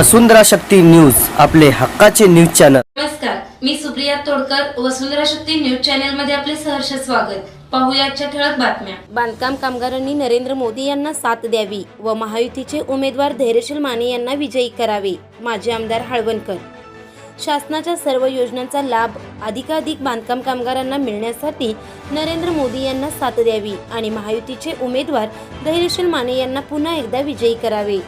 वसुंधरा Shakti news आपले हक्काचे news channel. नमस्कार मी सुप्रिया तोडकर वसुंधरा शक्ती न्यूज चॅनलमध्ये आपले सहर्ष स्वागत. पाहूया आजच्या ठळक बातम्या. बांधकाम कामगारांनी नरेंद्र मोदी यांना साथ द्यावी व महायुतीचे उमेदवार धैर्यशील माने यांना विजयी करावे माजी आमदार हळवणकर. शासनाच्या सर्व योजनांचा लाभ अधिकाधिक बांधकाम कामगारांना मिळण्यासाठी नरेंद्र मोदी यांना साथ द्यावी आणि महायुतीचे उमेदवार धैर्यशील माने यांना पुन्हा एकदा विजयी करावे.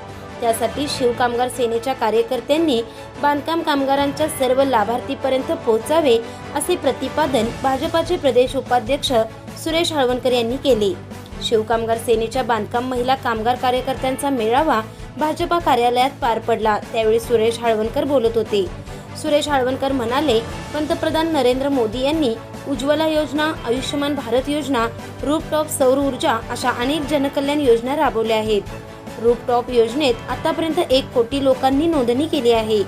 त्यासाठी शिवकामगार सेनेच्या कार्यकर्त्यांनी बांधकाम कामगारांच्या सर्व लाभार्थीपर्यंत पोहोचावे असे प्रतिपादन भाजपाचे प्रदेश उपाध्यक्ष सुरेश हळवणकर यांनी केले. शिवकामगार सेनेच्या बांधकाम महिला कामगार कार्यकर्त्यांचा मेळावा भाजपा कार्यालयात पार पडला. त्यावेळी सुरेश हळवणकर बोलत होते. सुरेश हळवणकर म्हणाले पंतप्रधान नरेंद्र मोदी यांनी उज्ज्वला योजना आयुष्यमान भारत योजना रूपटॉप सौर ऊर्जा अशा अनेक जनकल्याण योजना राबवल्या आहेत. रूपटॉप योजनेत आतापर्यंत एक कोटी लोकांनी नोंदणी केली आहे.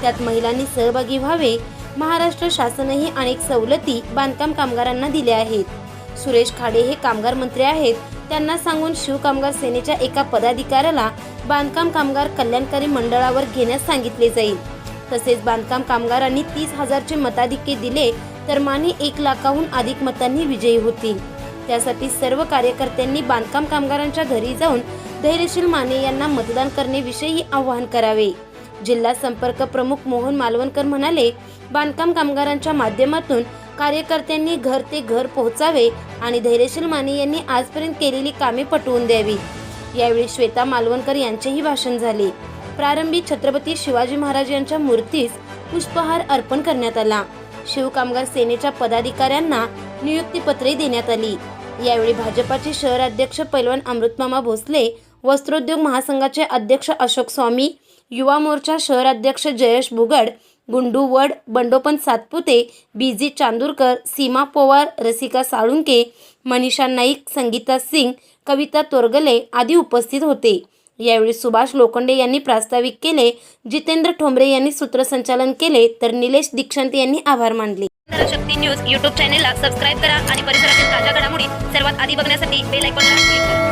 त्यात महिलांनी सहभागी व्हावे महाराष्ट्र शासनही अनेक सवलती बांधकाम कामगारांना दिल्या आहेत. सुरेश खाडे हे कामगार मंत्री आहेत. त्यांना सांगून शिवकामगार सेनेच्या एका पदाधिकाऱ्याला बांधकाम कामगार कल्याणकारी मंडळावर घेण्यास सांगितले जाईल. तसेच बांधकाम कामगारांनी तीस हजारचे मताधिक्य दिले तर माने एक लाखाहून अधिक मतांनी विजयी होतील. त्यासाठी सर्व कार्यकर्त्यांनी बांधकाम कामगारांच्या घरी जाऊन धैर्यशील माने यांना मतदान करण्याविषयी आवाहन करावे. जिल्हा संपर्क प्रमुख मोहन मालवणकर म्हणाले बांधकाम कामगारांच्या माध्यमातून कार्यकर्त्यांनी घर ते घर पोहोचावे आणि धैर्यशील माने यांनी आजपर्यंत केलेली कामे पटवून द्यावी. यावेळी श्वेता मालवणकर यांचेही भाषण झाले. प्रारंभी छत्रपती शिवाजी महाराज यांच्या मूर्तीस पुष्पहार अर्पण करण्यात आला. शिवकामगार सेनेच्या पदाधिकाऱ्यांना नियुक्तीपत्रे देण्यात आली. यावेळी भाजपाचे शहराध्यक्ष पैलवान अमृतमामा भोसले वस्त्रोद्योग महासंघाचे अध्यक्ष अशोक स्वामी युवा मोर्चा शहराध्यक्ष जयेश बुगड गुंडू वड बंडोपंत सातपुते बीजी चांदूरकर सीमा पोवार रसिका साळुंके मनीषा नाईक संगीता सिंग कविता तोरगले आदी उपस्थित होते. यावेळी सुभाष लोखंडे यांनी प्रास्ताविक केले जितेंद्र ठोंबरे यांनी सूत्रसंचालन केले तर निलेश दीक्षांत यांनी आभार मानले. शक्ती न्यूज युट्यूब चॅनेलला सबस्क्राईब करा आणि परिसरातील ताज्या घडामोडी सर्वात आधी बघण्यासाठी बेल आयकॉनला क्लिक करा.